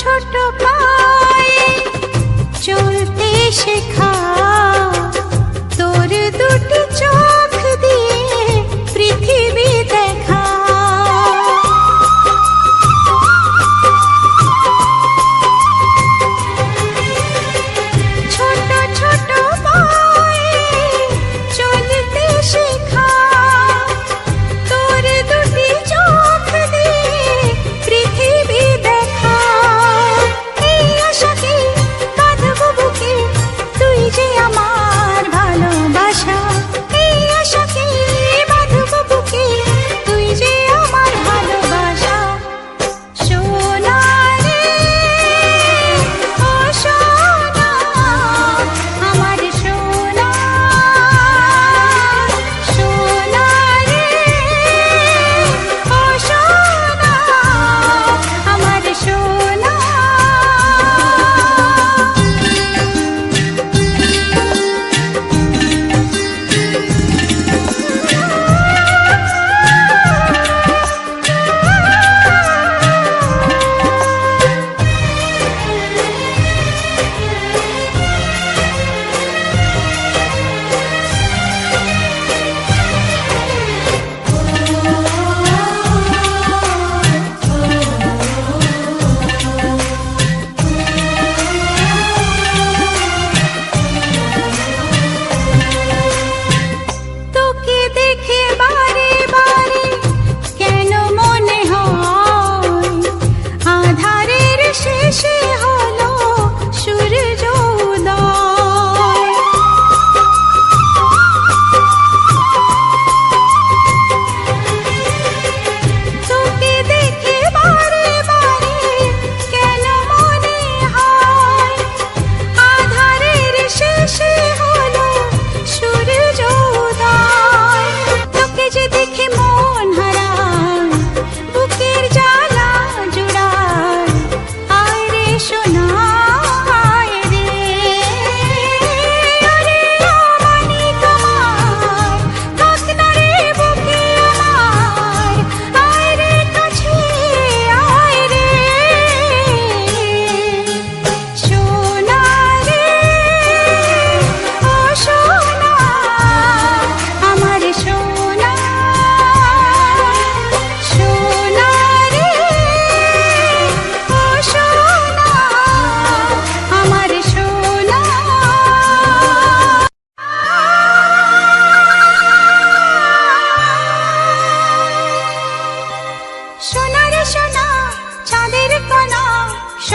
ছোট পায়ে চলতে শেখা। তোর দুটি চোখ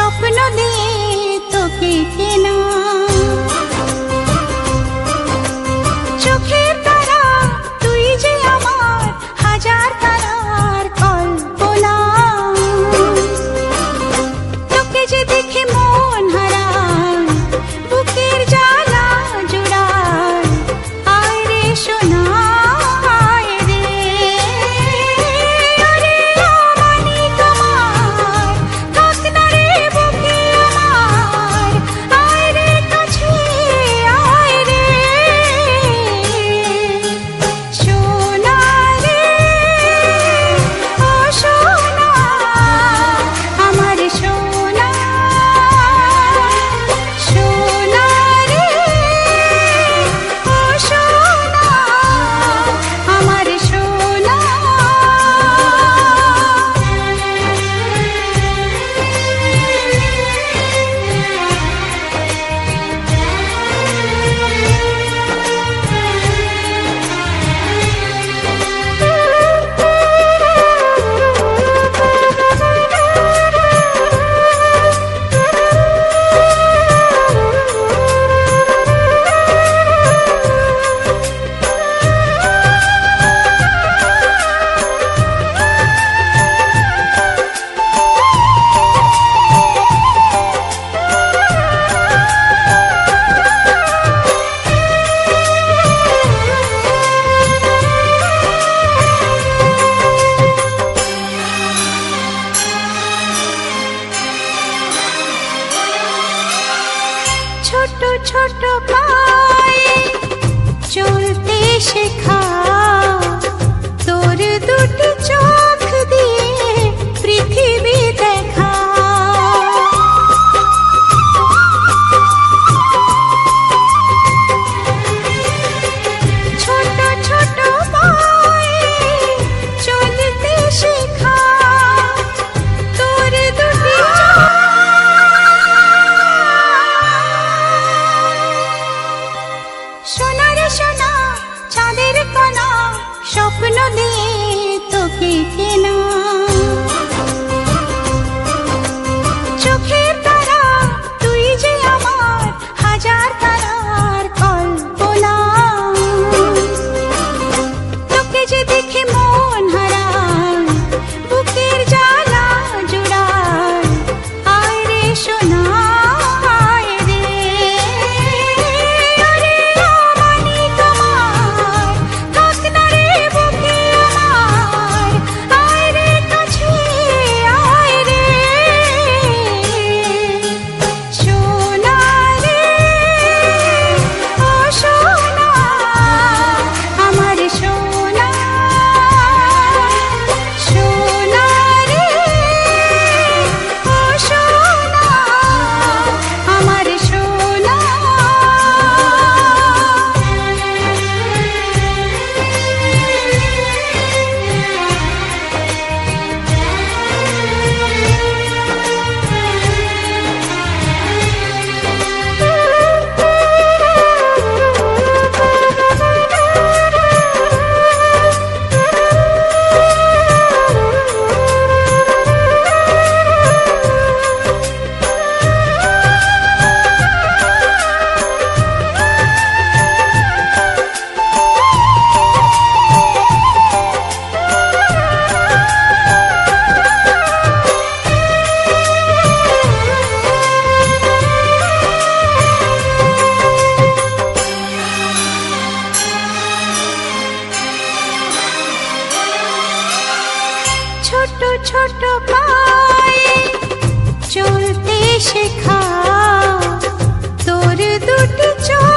স্বপ্ন দিয়ে তোকে কেনা ছোট পায়ে চলতে শেখা। তোর দুটি চোখ লিখে না চলতে শেখা। তোর দুটি চোখ